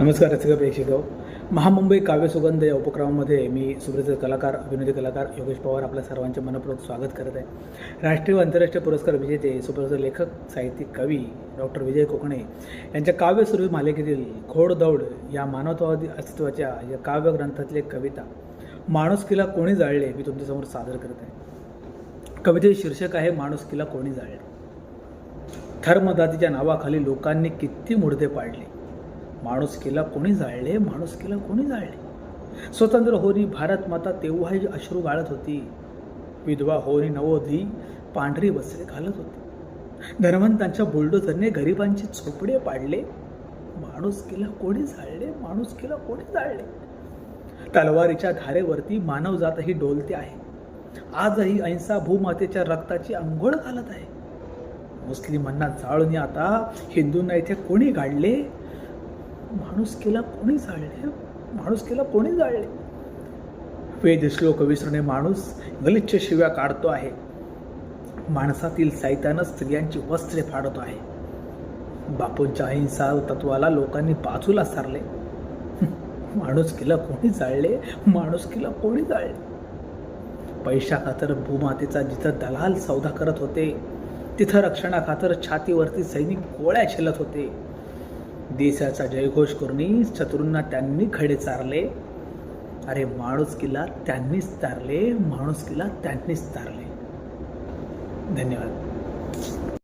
नमस्कार रसिक प्रेक्षक महामुंबई काव्यसुगंध या उपक्रमामध्ये मी सुप्रसिद्ध कलाकार अभिनेते कलाकार योगेश पवार आपल्या सर्वांचे मनपूर्वक स्वागत करत आहे. राष्ट्रीय व आंतरराष्ट्रीय पुरस्कार विजेते सुप्रसिद्ध लेखक साहित्यिक कवी डॉक्टर विजय कोकणे यांच्या काव्यस्वरूपी मालिकेतील घोडदौड या मानवतावादी अस्तित्वाच्या या काव्यग्रंथातली कविता माणुसकीला कोणी जाळले मी तुमच्यासमोर सादर करत आहे. कवितेचे शीर्षक आहे माणुसकीला कोणी जाळले. थर्मदातीच्या नावाखाली लोकांनी किती मुडदे पाडले. माणुसकीला कोणी जाळले? माणुसकीला कोणी जाळले? स्वतंत्र होरी भारत माता तेव्हाही अश्रू गाळत होती. विधवा होरी नवोधी पांढरी वस्त्रे घालत होती. धनवंतांच्या बुलडोझरने गरिबांचे झोपडे पाडले. माणुसकीला कोणी जाळले? माणुसकीला कोणी जाळले? तलवारीच्या धारेवरती मानवजातही डोलते आहे. आजही अहिंसा भूमातेच्या रक्ताची अंघोळ घालत आहे. मुस्लिमांना जाळून आता हिंदूंना इथे कोणी गाडले माणुसकीला कोणी जाळले? माणुसकीला कोणी जाळले? वेद श्लोक विसरणे माणूस गलिच्छ शिव्या काढतो आहे. माणसातील साहित्यानं स्त्रियांची वस्त्रे फाडतो आहे. बापूंच्या अहिंसा तत्वाला लोकांनी बाजूला सारले. माणुसकीला कोणी जाळले? माणुसकीला कोणी जाळले? पैशा खातर भूमातेचा जिथं दलाल सौदा करत होते तिथं रक्षणाखातर छातीवरती सैनिक गोळ्या झेलत होते. देशाचा जयघोष करून शत्रूंना त्यांनी खडे चारले. अरे माणुसकीला त्यांनीच तारले माणुसकीला त्यांनीच तारले धन्यवाद.